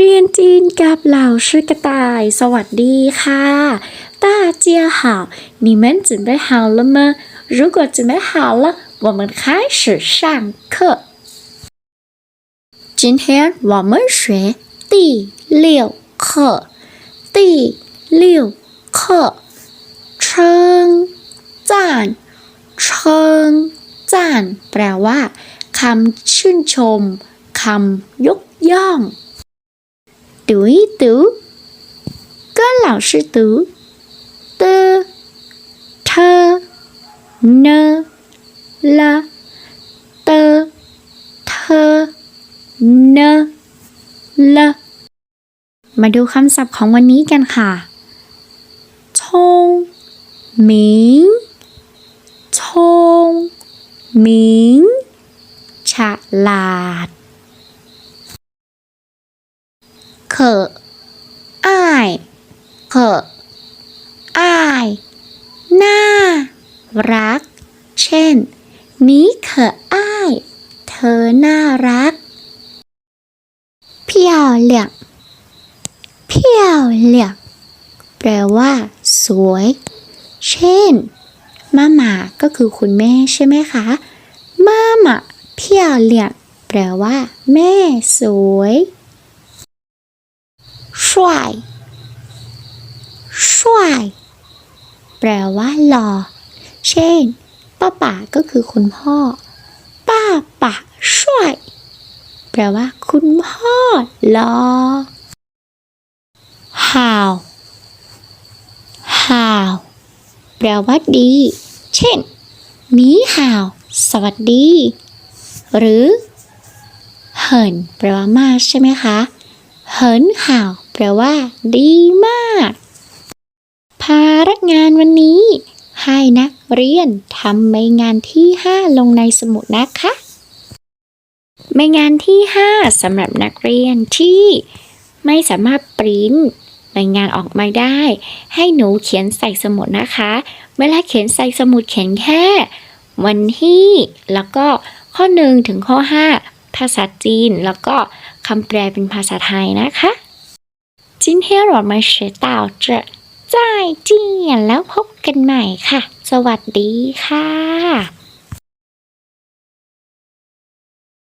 เรียนจีนกับเหล่าชื่อกระต่าย สวัสดีค่ะ大家好你们准备好了吗如果准备好了我们开始上课今天我们学第六课第六课称赞称赞แปลว่าคำชื่นชมคำยกย่อง 读一读，跟老师读的、他、呢、了、的、เธอ เนละ มาดูคำศัพท์ของวันนี้กันค่ะชงหมิงชงหมิง ฉลาด เขออายเขออายน่ารัก เช่น นี้เขออาย เธอน่ารักเพียวเลี่ยงเพียวเลี่ยงแปลว่า สวย เช่นมาหมาก็คือคุณแม่ใช่ไหมคะมาหมาเพียวเหลี่ยงแปลว่า แม่สวย ช่วยช่วยแปลว่าหล่อ เช่น ป้าป๋าก็คือคุณพ่อ ป้าป๋าช่วยแปลว่า คุณพ่อหล่อห่าวห่าวแปลว่าดี เช่นหนีหาว สวัสดี หรือ เหินแปลว่ามากใช่ไหมคะ เหินหาวแปลว่า ดีมาก ภาระงานวันนี้ ให้นักเรียนทำใบงานที่ 5 ลงในสมุดนะคะใบงานที่ 5สำหรับนักเรียนที่ไม่สามารถปริ้นใบงานออกมาได้ ให้หนูเขียนใส่สมุดนะคะ เวลาเขียนใส่สมุดเขียนแค่ วันที่แล้วก็ข้อ 1 ถึงข้อ 5 ภาษาจีน แล้วก็คำแปลเป็นภาษาไทยนะคะ 今天我们学到这再见แล้วพบกันใหม่ค่ะ สวัสดีค่ะ